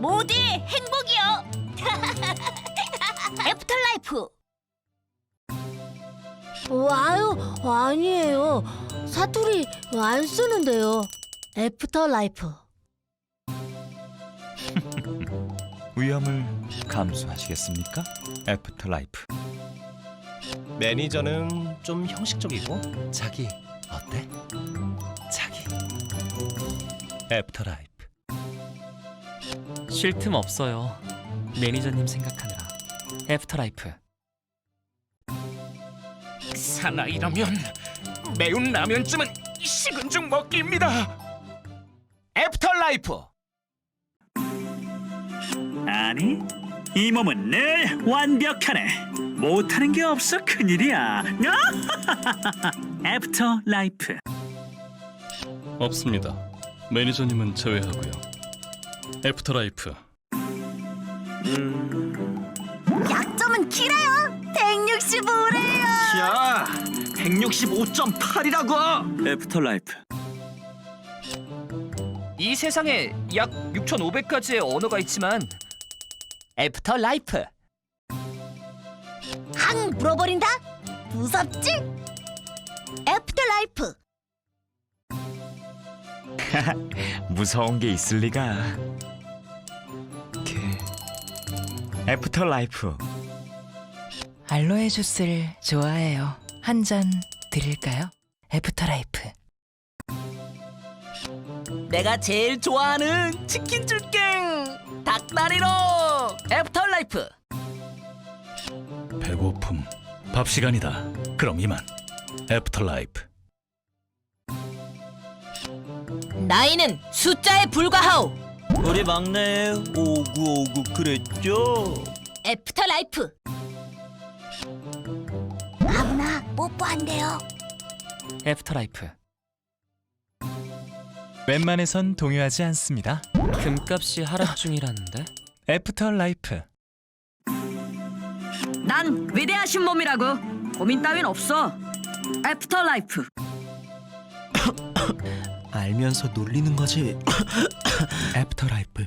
모두의 행복이요. 애프터라이프. 와요, 아니에요. 사투리 안 쓰는데요. 애프터 라이프. 위험을 감수하시겠습니까? 애프터 라이프. 매니저는 좀 형식적이고 자기 어때? 자기. 애프터 라이프. 쉴 틈 없어요. 매니저님 생각하느라. 애프터라이프. 사나이라면 매운 라면쯤은 식은 죽 먹기입니다. 애프터 라이프 아니 이 몸은 늘 완벽하네 못하는 게 없어 큰일이야 애프터 라이프 없습니다. 매니저님은 제외하고요. 애프터라이프 약점은 길어요. 165래요. 야 165.8이라고 애프터 라이프 이 세상에 약 6,500가지의 언어가 있지만 애프터 라이프 항 물어버린다. 무섭지? 애프터 라이프. 무서운 게 있을 리가. 그 애프터 라이프. 알로에 주스를 좋아해요. 한 잔 드릴까요? 애프터라이프. 내가 제일 좋아하는 치킨 줄게 닭다리로 애프터 라이프 배고픔 밥 시간이다. 그럼 이만 애프터라이프 나이는 숫자에 불과하오. 우리 막내 오구오구 그랬죠 애프터 라이프. 아무나 뽀뽀한대요. 애프터라이프. 웬만해선 동요하지 않습니다. 금값이 하락 중이라는데. 애프터 라이프. 난 위대하신 몸이라고 고민 따윈 없어 애프터 라이프 알면서 놀리는 거지 애프터 라이프.